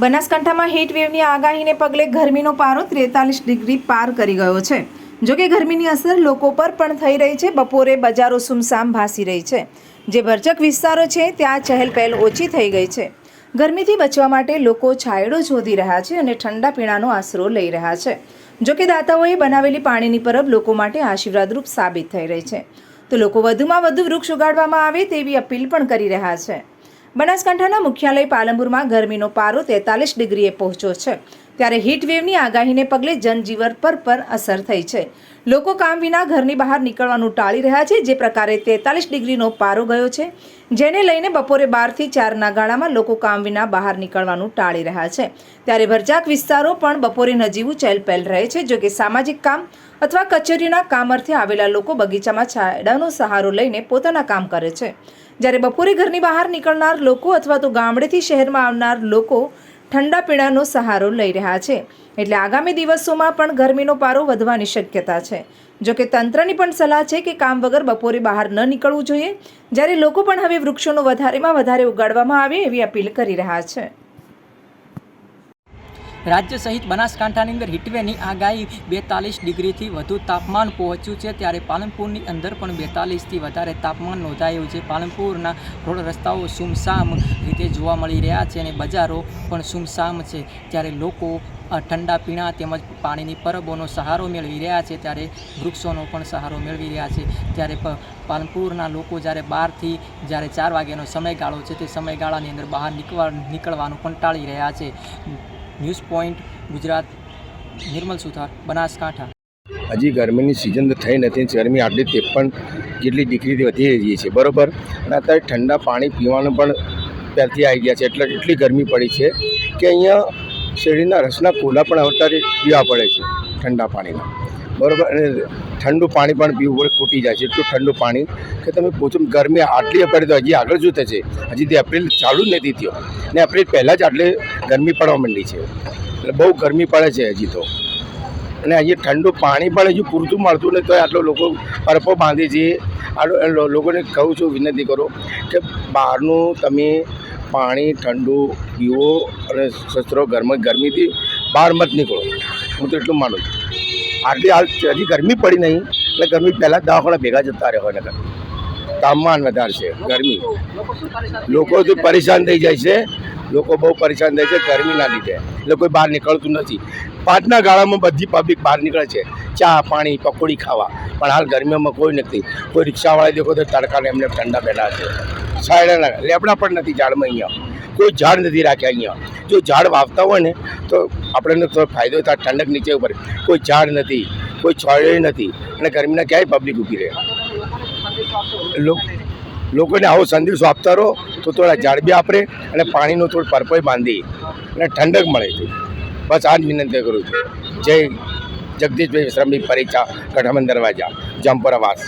બનાસકાંઠામાં વેવની આગાહીને પગલે ગરમીનો પારો ત્રેતાલીસ ડિગ્રી પાર કરી ગયો છે. જોકે ગરમીની અસર લોકો પર પણ થઈ રહી છે. બપોરે બજારો સુમસામ ભાસી રહી છે. જે ભરચક વિસ્તારો છે, ત્યાં ચહેલ પહેલ ઓછી થઈ ગઈ છે. ગરમીથી બચવા માટે લોકો છાંયડો શોધી રહ્યા છે અને ઠંડા પીણાનો આશરો લઈ રહ્યા છે. જોકે દાતાઓએ બનાવેલી પાણીની પરબ લોકો માટે આશીર્વાદરૂપ સાબિત થઈ રહી છે. તો લોકો વધુમાં વધુ વૃક્ષ ઉગાડવામાં આવે તેવી અપીલ પણ કરી રહ્યા છે. બનાસકાંઠાના મુખ્યાલય પાલનપુરમાં ગરમીનો પારો તેતાલીસ ડિગ્રીએ પહોંચ્યો છે. ત્યારે હીટવેવની આગાહીને પગલે જનજીવન પર પણ અસર થઈ છે. લોકો કામ વિના ઘરની બહાર નીકળવાનું ટાળી રહ્યા છે, જે પ્રકારે તેતાલીસ ડિગ્રીનો પારો ગયો છે. જેને લઈને બપોરે બારથી ચારના ગાળામાં લોકો કામ વિના બહાર નીકળવાનું ટાળી રહ્યા છે. ત્યારે ભરજાક વિસ્તારો પણ બપોરે નજીવું ચહેલપહેલ રહે છે, જો કે સામાજિક કામ અથવા કચેરીના કામ અર્થે આવેલા લોકો બગીચામાં છાંયડાનો સહારો લઈને પોતાના કામ કરે છે. જ્યારે બપોરે ઘરની બહાર નીકળનાર લોકો અથવા તો ગામડેથી શહેરમાં આવનાર લોકો ઠંડા પીણાનો સહારો લઈ રહ્યા છે. એટલે આગામી દિવસોમાં પણ ગરમીનો પારો વધવાની શક્યતા છે. જોકે તંત્રની પણ સલાહ છે કે કામ વગર બપોરે બહાર ન નીકળવું જોઈએ. જ્યારે લોકો પણ હવે વૃક્ષોનો વધારેમાં વધારે ઉગાડવામાં આવે એવી અપીલ કરી રહ્યા છે. રાજ્ય સહિત બનાસકાંઠાની અંદર હીટવેની આગાહી બેતાલીસ ડિગ્રીથી વધુ તાપમાન પહોંચ્યું છે. ત્યારે પાલનપુરની અંદર પણ બેતાલીસથી વધારે તાપમાન નોંધાયું છે. પાલનપુરના રોડ રસ્તાઓ સુમસામ રીતે જોવા મળી રહ્યા છે અને બજારો પણ સુમસામ છે. ત્યારે લોકો ઠંડા પીણા તેમજ પાણીની પરબોનો સહારો મેળવી રહ્યા છે. ત્યારે વૃક્ષોનો પણ સહારો મેળવી રહ્યા છે. ત્યારે પાલનપુરના લોકો જ્યારે બારથી, જ્યારે ચાર વાગ્યાનો સમયગાળો છે, તે સમયગાળાની અંદર બહાર નીકળવા નીકળવાનું પણ ટાળી રહ્યા છે. News point, Gujarat, Nirmal Suthar, Banaskantha. હજી ગરમીની સિઝન તો થઈ નથી, ગરમી આટલી ત્રેપન જેટલી ડિગ્રી વધી રહી છે, બરાબર? અને અત્યારે ઠંડા પાણી પીવાનું પણ ત્યારથી આવી ગયા છે, એટલે એટલી ગરમી પડી છે કે અહીંયા શેરડીના રસના કોલા પણ અત્યારે પીવા પડે છે, ઠંડા પાણીના. બરોબર, અને ઠંડુ પાણી પણ પીવું પડે, ખૂટી જાય છે. એટલું ઠંડુ પાણી કે તમે પૂછો, ગરમી આટલી પડે તો હજી આગળ શું થશે? હજી તે એપ્રિલ ચાલુ જ નથી થયો. ને એપ્રિલ પહેલાં જ આટલી ગરમી પડવા માંડી છે. એટલે બહુ ગરમી પડે છે હજી તો. અને હજી ઠંડુ પાણી પણ હજુ પૂરતું મળતું નહીં તો આટલો લોકો પરપો બાંધે છે. લોકોને કહું છું, વિનંતી કરો કે બહારનું તમે પાણી ઠંડુ પીવો અને શસ્ત્રો ગરમ, ગરમીથી બહાર મત નીકળો. હું તો એટલું માનું છું. આટલી હાલ હજી ગરમી પડી નહીં, એટલે ગરમી પહેલાં દવાખાના ભેગા જતા રહે હોય તાપમાન વધારે છે, ગરમી. લોકો તો પરેશાન થઈ જાય છે, લોકો બહુ પરેશાન થાય છે, ગરમીના લીધે. એટલે કોઈ બહાર નીકળતું નથી. પાંચના ગાળામાં બધી પબ્લિક બહાર નીકળે છે, ચા, પાણી, પકોડી ખાવા. પણ હાલ ગરમીમાં કોઈ નથી. કોઈ રિક્ષાવાળા દેખો તો તડકાને એમને ઠંડા બેઠા છે. સાયડા લેબડા પણ નથી ઝાડમાં અહીંયા. કોઈ ઝાડ નથી રાખ્યા અહીંયા. જો ઝાડ વાવતા હોય ને, તો આપણને થોડો ફાયદો થાય, ઠંડક નીચે ઉપર. કોઈ ઝાડ નથી, કોઈ છોડે નથી, અને ગરમીના ક્યાંય પબ્લિક ઊભી રહે. લોક લોકોને આવો સંદેશો આપતા રહો, તો થોડા ઝાડ બી આપરે અને પાણીનો થોડો પરપોય બાંધી અને ઠંડક મળે. છે બસ આ જ વિનંતી કરું છું. જય જગદીશભાઈ શ્રમિક પરીક્ષા કઠમન દરવાજા, જમપરા વાસ.